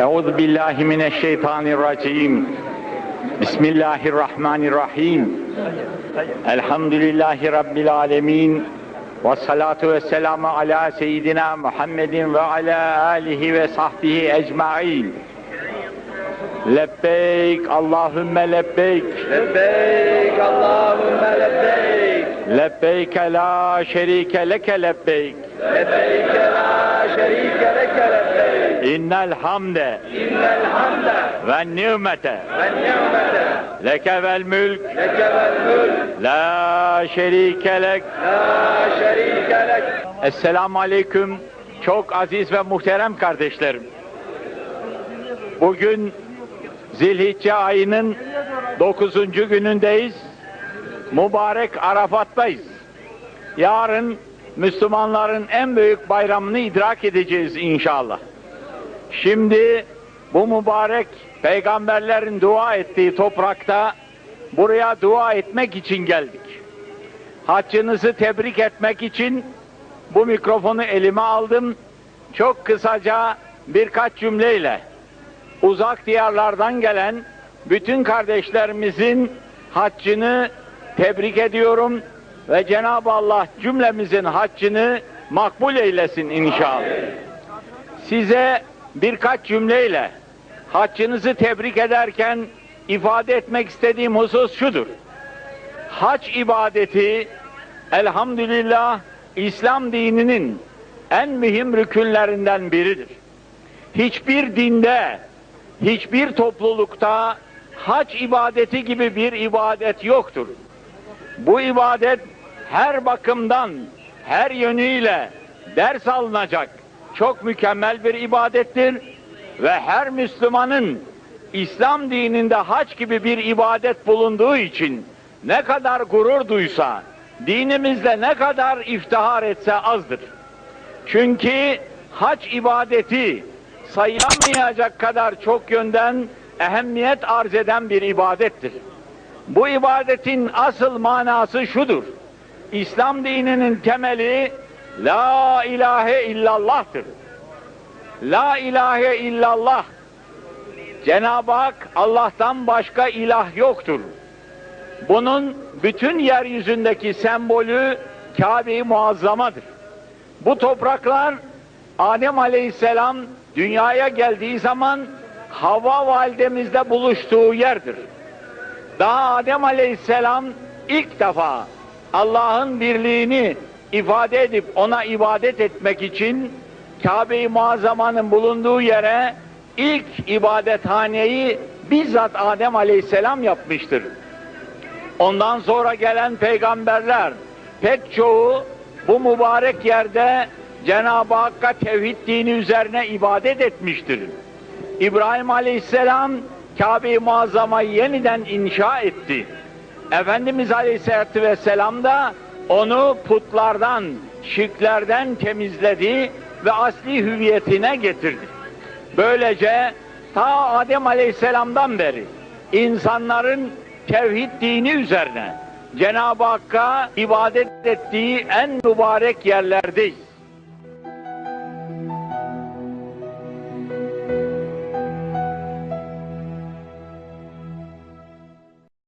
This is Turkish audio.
Euzu billahi mineşşeytanirracim. Bismillahirrahmanirrahim. Elhamdülillahi rabbil alamin. Ve salatu ve selamu ala seyyidina Muhammedin ve ala alihi ve sahbihi ecmaîn. Lebbeyk Allahümme lebbeyk. Lebbeyk Allahümme lebbeyk. Lebbeyk la şerike leke lebbeyk. Lebbeyk la şerike leke lebbeyk. İnnel hamde İnnel hamde ve nimete ve nimete leke vel mülk leke vel mülk. la şerike lek. La şerike lek. Esselamu Aleyküm. Çok aziz ve muhterem kardeşlerim. Bugün Zilhicce ayının 9. günündeyiz. Mübarek Arafat'tayız. Yarın Müslümanların en büyük bayramını idrak edeceğiz inşallah. Şimdi bu mübarek peygamberlerin dua ettiği toprakta buraya dua etmek için geldik. Haccınızı tebrik etmek için bu mikrofonu elime aldım. Çok kısaca birkaç cümleyle uzak diyarlardan gelen bütün kardeşlerimizin haccını tebrik ediyorum ve Cenab-ı Allah cümlemizin haccını makbul eylesin inşallah. Size birkaç cümleyle haccınızı tebrik ederken ifade etmek istediğim husus şudur. Hac ibadeti elhamdülillah İslam dininin en mühim rükünlerinden biridir. Hiçbir dinde, hiçbir toplulukta hac ibadeti gibi bir ibadet yoktur. Bu ibadet her bakımdan, her yönüyle ders alınacak çok mükemmel bir ibadettir ve her Müslümanın İslam dininde hac gibi bir ibadet bulunduğu için ne kadar gurur duysa, dinimizde ne kadar iftihar etse azdır. Çünkü hac ibadeti sayılamayacak kadar çok yönden ehemmiyet arz eden bir ibadettir. Bu ibadetin asıl manası şudur. İslam dininin temeli La ilahe illallah'tır. La ilahe illallah. Cenab-ı Hak Allah'tan başka ilah yoktur. Bunun bütün yeryüzündeki sembolü Kabe-i Muazzamadır. Bu topraklar Adem Aleyhisselam dünyaya geldiği zaman Havva validemizle buluştuğu yerdir. Daha Adem Aleyhisselam ilk defa Allah'ın birliğini ifade edip ona ibadet etmek için Kabe-i Muazzama'nın bulunduğu yere ilk ibadethaneyi bizzat Adem Aleyhisselam yapmıştır. Ondan sonra gelen peygamberler pek çoğu bu mübarek yerde Cenab-ı Hakk'a tevhid dini üzerine ibadet etmiştir. İbrahim Aleyhisselam Kabe-i Muazzama'yı yeniden inşa etti. Efendimiz Aleyhisselatü Vesselam da onu putlardan, şirklerden temizledi ve asli hüviyetine getirdi. Böylece ta Adem Aleyhisselam'dan beri insanların tevhid dini üzerine Cenab-ı Hakk'a ibadet ettiği en mübarek yerlerdeyiz.